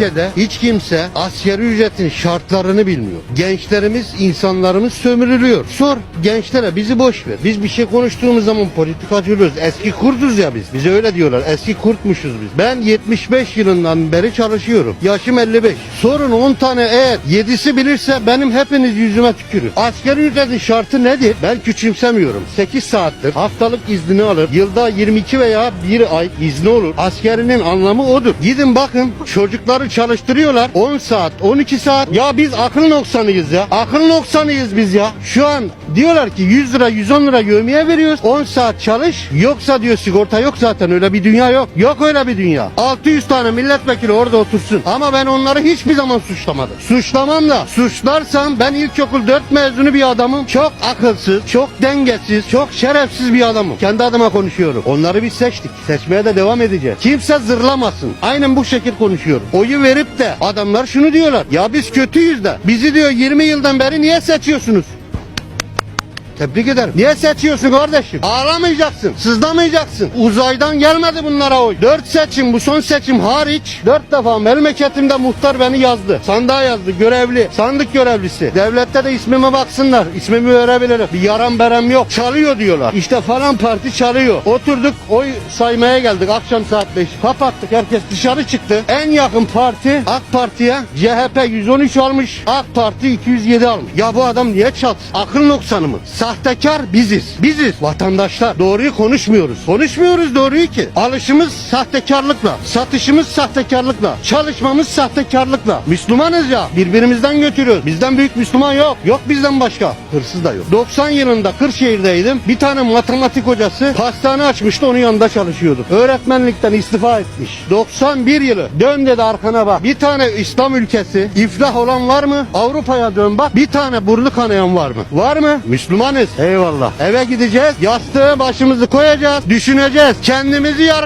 ülkede hiç kimse askeri ücretin şartlarını bilmiyor. Gençlerimiz, insanlarımız sömürülüyor. Sor gençlere bizi boş ver. Biz bir şey konuştuğumuz zaman politikacı oluyoruz. Eski kurtuz ya biz. Bize öyle diyorlar. Eski kurtmuşuz biz. Ben 75 yılından beri çalışıyorum. Yaşım 55. Sorun 10 tane eğer 7'si bilirse benim hepiniz yüzüme tükürür. Askeri ücretin şartı nedir? Ben küçümsemiyorum. 8 saattir haftalık iznini alır. Yılda 22 veya 1 ay izni olur. Askerinin anlamı odur. Gidin bakın çocukları çalıştırıyorlar. 10 saat, 12 saat. Ya biz akıl noksanıyız ya. Akıl noksanıyız biz ya. Şu an diyorlar ki 100 lira 110 lira yövmeye veriyoruz. 10 saat çalış. Yoksa diyor sigorta yok zaten öyle bir dünya yok. Yok öyle bir dünya. 600 tane milletvekili orada otursun. Ama ben onları hiçbir zaman suçlamadım. Suçlamam da suçlarsam ben ilkokul 4 mezunu bir adamım. Çok akılsız, çok dengesiz, çok şerefsiz bir adamım. Kendi adıma konuşuyorum. Onları biz seçtik. Seçmeye de devam edeceğiz. Kimse zırlamasın. Aynen bu şekil konuşuyorum. Oyu verip de adamlar şunu diyorlar. Ya biz kötüyüz de. Bizi diyor 20 yıldan beri niye seçiyorsunuz? Tebrik ederim. Niye seçiyorsun kardeşim? Ağlamayacaksın. Sızlamayacaksın. Uzaydan gelmedi bunlara oy. Dört seçim bu son seçim hariç. Dört defa memleketimde muhtar beni yazdı. Sandığa yazdı. Görevli. Sandık görevlisi. Devlette de ismime baksınlar. İsmimi verebilirim. Bir yaram berem yok. Çalıyor diyorlar. İşte falan parti çalıyor. Oturduk oy saymaya geldik. Akşam saat 5. Kapattık. Herkes dışarı çıktı. En yakın parti AK Parti'ye CHP 113 almış. AK Parti 207 almış. Ya bu adam niye çat? Akıl noksanı mı? Sahtekar biziz. Biziz vatandaşlar. Doğruyu konuşmuyoruz. Konuşmuyoruz doğruyu ki. Alışımız sahtekarlıkla. Satışımız sahtekarlıkla. Çalışmamız sahtekarlıkla. Müslümanız ya. Birbirimizden götürüyoruz. Bizden büyük Müslüman yok. Yok bizden başka. Hırsız da yok. 90 yılında Kırşehir'deydim. Bir tane matematik hocası hastane açmıştı. Onun yanında çalışıyordum. Öğretmenlikten istifa etmiş. 91 yılı. Dön dedi arkana bak. Bir tane İslam ülkesi iflah olan var mı? Avrupa'ya dön bak. Bir tane burnu kanayan var mı? Var mı? Müslümanız. Eyvallah. Eve gideceğiz. Yastığı başımızı koyacağız. Düşüneceğiz. Kendimizi yar